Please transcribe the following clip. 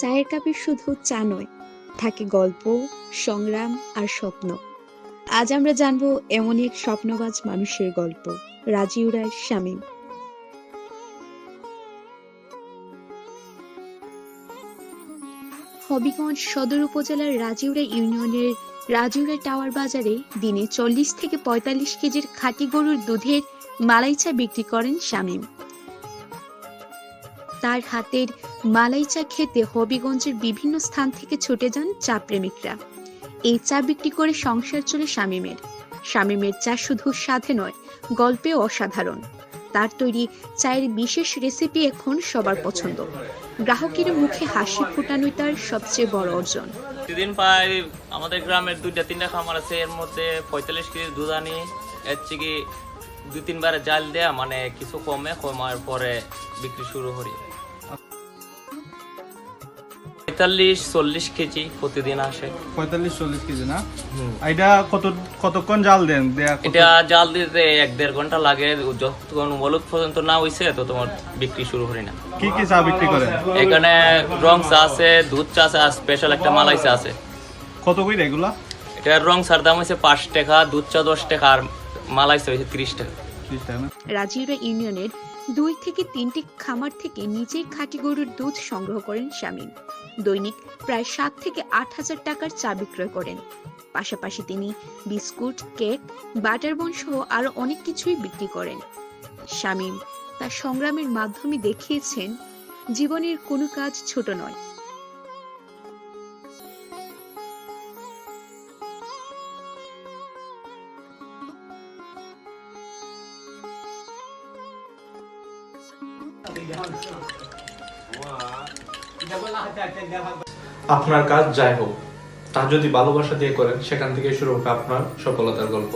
চায়ের কাপে শুধু চা নয়, থাকে গল্প, সংগ্রাম আর স্বপ্ন। আজ আমরা জানব এমনই এক স্বপ্নবাজ মানুষের গল্প, রাজিউরার শামীম। হবিগঞ্জ সদর উপজেলার রাজিউরা ইউনিয়নের রাজিউরা টাওয়ার বাজারে দিনে চল্লিশ থেকে পঁয়তাল্লিশ কেজির খাঁটি গরুর দুধের মালাইচা বিক্রি করেন শামীম। তার হাতের মালাই চা খেতে হবিগঞ্জের বিভিন্ন স্থান থেকে ছুটে যান চা প্রেমিকরা। এই চা বিক্রি করে সংসার চলে শামীমের। শামীমের চা শুধু স্বাদে নয় গল্পে অসাধারণ। তার তৈরি চায়ের বিশেষ রেসিপি এখন সবার পছন্দ। গ্রাহকের মুখে হাসি ফোটানোই তার সবচেয়ে বড় অর্জন। প্রতিদিন আমাদের গ্রামের দুইটা, তিনটা খামার আছে। এর মধ্যে পঁয়তাল্লিশ কেজি দুধ আনি, এর থেকে তিনবার জাল দেয়া মানে কিছু কমে, কমার পরে বিক্রি শুরু করি। পঁয়তাল্লিশ চল্লিশ কেজি প্রতিদিন আসে। পঁয়তাল্লিশ চল্লিশ কেজি না? এটা কত কতক্ষণ জাল দেন? এটা জাল দিতে এক দেড় ঘণ্টা লাগে। যতক্ষণ বলুক পর্যন্ত না হইছে তো তোমার বিক্রি শুরু করি না। কি কি চা বিক্রি করেন? এখানে রং চা আছে দুধ চা আছে স্পেশাল একটা মালাই চা আছে। কত করে এগুলা? এটার রং চার দাম হয়েছে পাঁচ টাকা দুধ চা দশ টাকা আর মালাই চা হয়েছে ত্রিশ টাকা। রাজিউরা ইউনিয়নের দুই থেকে তিনটি খামার থেকে নিজেই খাঁটি গরুর দুধ সংগ্রহ করেন শামীম। দৈনিক প্রায় সাত থেকে আট হাজার টাকার চা বিক্রয় করেন। পাশাপাশি তিনি বিস্কুট, কেক, বাটার বন সহ আরও অনেক কিছুই বিক্রি করেন। শামীম তার সংগ্রামের মাধ্যমে দেখিয়েছেন, জীবনের কোনো কাজ ছোট নয়। আপনার কাজ যাই হোক, তা যদি ভালোবাসা দিয়ে করেন, সেখান থেকে শুরু হবে আপনার সফলতার গল্প।